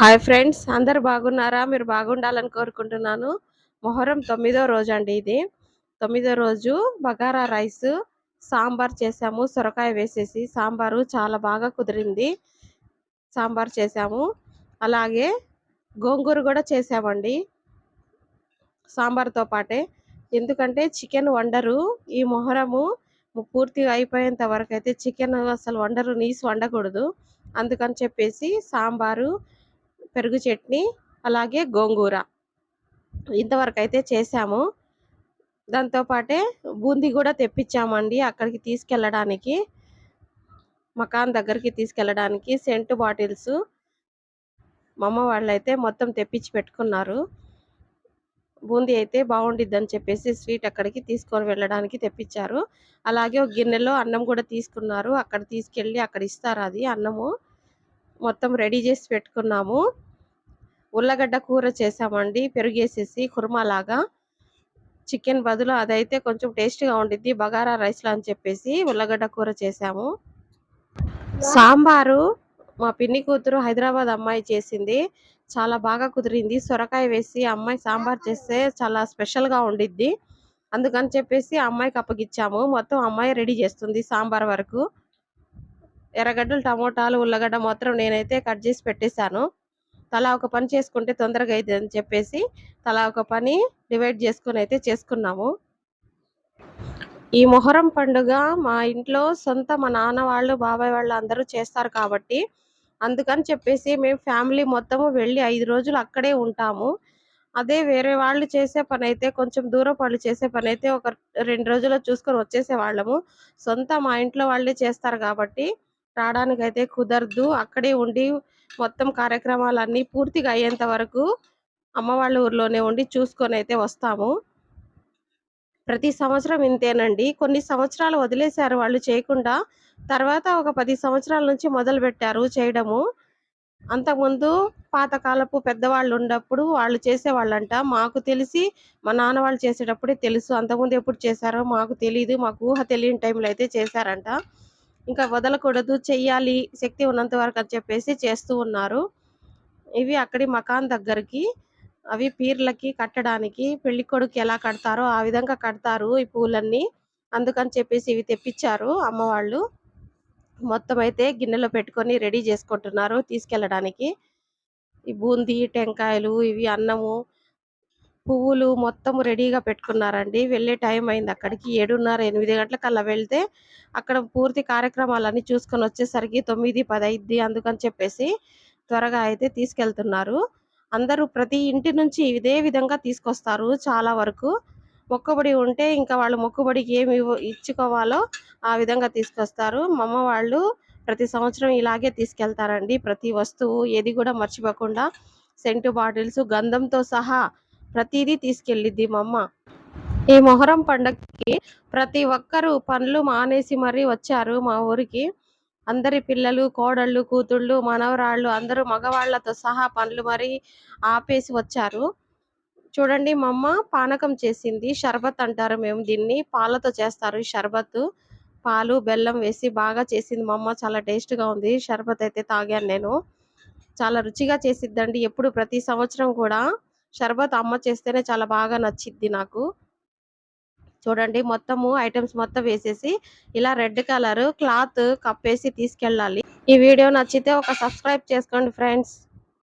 Hi friends అందరు బాగున్నారా? మీరు బాగుండాలని కోరుకుంటున్నాను. మొహరం తొమ్మిదో రోజు అండి ఇది. తొమ్మిదో రోజు బగారా రైస్ సాంబార్ చేసాము సొరకాయ వేసేసి సాంబారు చాలా బాగా కుదిరింది. సాంబార్ చేసాము అలాగే గోంగూర కూడా చేసామండి సాంబార్తో పాటే. ఎందుకంటే చికెన్ వండరు. ఈ మొహరము పూర్తిగా అయిపోయేంత వరకు అయితే చికెన్ అసలు వండరు నీసు వండకూడదు. అందుకని చెప్పేసి సాంబారు పెరుగు చట్నీ అలాగే గోంగూర. ఇంతవరకు అయితే చేసాము దాంతోపాటే బూందీ కూడా తెప్పించామండి అక్కడికి తీసుకెళ్ళడానికి. మకాన్ దగ్గరికి తీసుకెళ్ళడానికి సెంటు బాటిల్స్. మా అమ్మ వాళ్ళు అయితే మొత్తం తెప్పించి పెట్టుకున్నారు. బూందీ అయితే బాగుండిద్ది అని చెప్పేసి స్వీట్ అక్కడికి తీసుకొని వెళ్ళడానికి తెప్పించారు. అలాగే ఒక గిన్నెలో అన్నం కూడా తీసుకున్నారు. అక్కడ తీసుకెళ్ళి అక్కడ ఇస్తారు అది అన్నము. మొత్తం రెడీ చేసి పెట్టుకున్నాము. ఉల్లగడ్డ కూర చేసామండి పెరుగేసేసి కుర్మా లాగా. చికెన్ బదులు అదైతే కొంచెం టేస్ట్గా ఉండిద్ది బగారా రైస్లో అని చెప్పేసి ఉల్లగడ్డ కూర చేసాము. సాంబారు మా పిన్ని కూతురు హైదరాబాద్ అమ్మాయి చేసింది చాలా బాగా కుదిరింది. సొరకాయ వేసి అమ్మాయి సాంబార్ చేస్తే చాలా స్పెషల్గా ఉండిద్ది. అందుకని చెప్పేసి అమ్మాయికి అప్పగిచ్చాము. మొత్తం అమ్మాయి రెడీ చేస్తుంది సాంబార్ వరకు. ఎర్రగడ్డలు టమోటాలు ఉల్లగడ్డ మొత్తం నేనైతే కట్ చేసి పెట్టేశాను. తలా ఒక పని చేసుకుంటే తొందరగా అయితే అని చెప్పేసి తలా ఒక పని డివైడ్ చేసుకుని అయితే చేసుకున్నాము. ఈ మొహరం పండుగ మా ఇంట్లో సొంత మా నాన్న వాళ్ళు బాబాయ్ వాళ్ళు అందరూ చేస్తారు కాబట్టి అందుకని చెప్పేసి మేము ఫ్యామిలీ మొత్తము వెళ్ళి ఐదు రోజులు అక్కడే ఉంటాము. అదే వేరే వాళ్ళు చేసే పని అయితే కొంచెం దూరం వాళ్ళు చేసే పని అయితే ఒక రెండు రోజుల్లో చూసుకొని వచ్చేసే వాళ్ళము. సొంత మా ఇంట్లో వాళ్ళే చేస్తారు కాబట్టి రావడానికైతే కుదరదు. అక్కడే ఉండి మొత్తం కార్యక్రమాలన్నీ పూర్తిగా అయ్యేంత వరకు అమ్మ వాళ్ళ ఊర్లోనే ఉండి చూసుకొని అయితే వస్తాము. ప్రతి సంవత్సరం ఇంతేనండి. కొన్ని సంవత్సరాలు వదిలేశారు వాళ్ళు చేయకుండా తర్వాత ఒక పది సంవత్సరాల నుంచి మొదలు పెట్టారు చేయడము. అంతకుముందు పాతకాలపు పెద్దవాళ్ళు ఉన్నప్పుడు వాళ్ళు చేసేవాళ్ళంట. మాకు తెలిసి మా నాన్న వాళ్ళు చేసేటప్పుడే తెలుసు. అంతకుముందు ఎప్పుడు చేశారో మాకు తెలియదు మాకు ఊహ తెలియని టైంలో అయితే చేశారంట. ఇంకా వదలకూడదు చెయ్యాలి శక్తి ఉన్నంత వరకు అని చెప్పేసి చేస్తూ ఉన్నారు. ఇవి అక్కడి మకాన్ దగ్గరికి అవి పీర్లకి కట్టడానికి పెళ్ళి కొడుకు ఎలా కడతారో ఆ విధంగా కడతారు ఈ పూలన్నీ. అందుకని చెప్పేసి ఇవి తెప్పించారు అమ్మవాళ్ళు. మొత్తం అయితే గిన్నెలో పెట్టుకొని రెడీ చేసుకుంటున్నారు తీసుకెళ్ళడానికి. ఈ బూందీ టెంకాయలు ఇవి అన్నము పువ్వులు మొత్తం రెడీగా పెట్టుకున్నారండి. వెళ్ళే టైం అయింది అక్కడికి ఏడున్నర ఎనిమిది గంటలకు అలా వెళ్తే అక్కడ పూర్తి కార్యక్రమాలన్నీ చూసుకొని వచ్చేసరికి తొమ్మిది పది అయిద్ది అందుకని చెప్పేసి త్వరగా అయితే తీసుకెళ్తున్నారు. అందరూ ప్రతి ఇంటి నుంచి ఇదే విధంగా తీసుకొస్తారు చాలా వరకు. మొక్కుబడి ఉంటే ఇంకా వాళ్ళు మొక్కుబడికి ఏమి ఇచ్చుకోవాలో ఆ విధంగా తీసుకొస్తారు. మా అమ్మ వాళ్ళు ప్రతి సంవత్సరం ఇలాగే తీసుకెళ్తారండి. ప్రతి వస్తువు ఏది కూడా మర్చిపోకుండా సెంటు బాటిల్స్ గంధంతో సహా ప్రతిదీ తీసుకెళ్ళిద్ది మా అమ్మ. ఈ మొహరం పండగకి ప్రతి ఒక్కరూ పనులు మానేసి మరీ వచ్చారు మా ఊరికి. అందరి పిల్లలు కోడళ్ళు కూతుళ్ళు మనవరాళ్ళు అందరూ మగవాళ్ళతో సహా పనులు మరి ఆపేసి వచ్చారు. చూడండి మా అమ్మ పానకం చేసింది. షర్బత్ అంటారు మేము దీన్ని. పాలతో చేస్తారు ఈ షర్బత్. పాలు బెల్లం వేసి బాగా చేసింది మా అమ్మ. చాలా టేస్ట్గా ఉంది. షర్బత్ అయితే తాగాను నేను. చాలా రుచిగా చేసిద్దండి. ఎప్పుడు ప్రతి సంవత్సరం కూడా షర్బత్ అమ్మ చేస్తేనే చాలా బాగా నచ్చిద్ది నాకు. చూడండి మొత్తము ఐటమ్స్ మొత్తం వేసేసి ఇలా రెడ్ కలర్ క్లాత్ కప్పేసి తీసుకెళ్ళాలి. ఈ వీడియో నచ్చితే ఒక సబ్స్క్రైబ్ చేసుకోండి ఫ్రెండ్స్.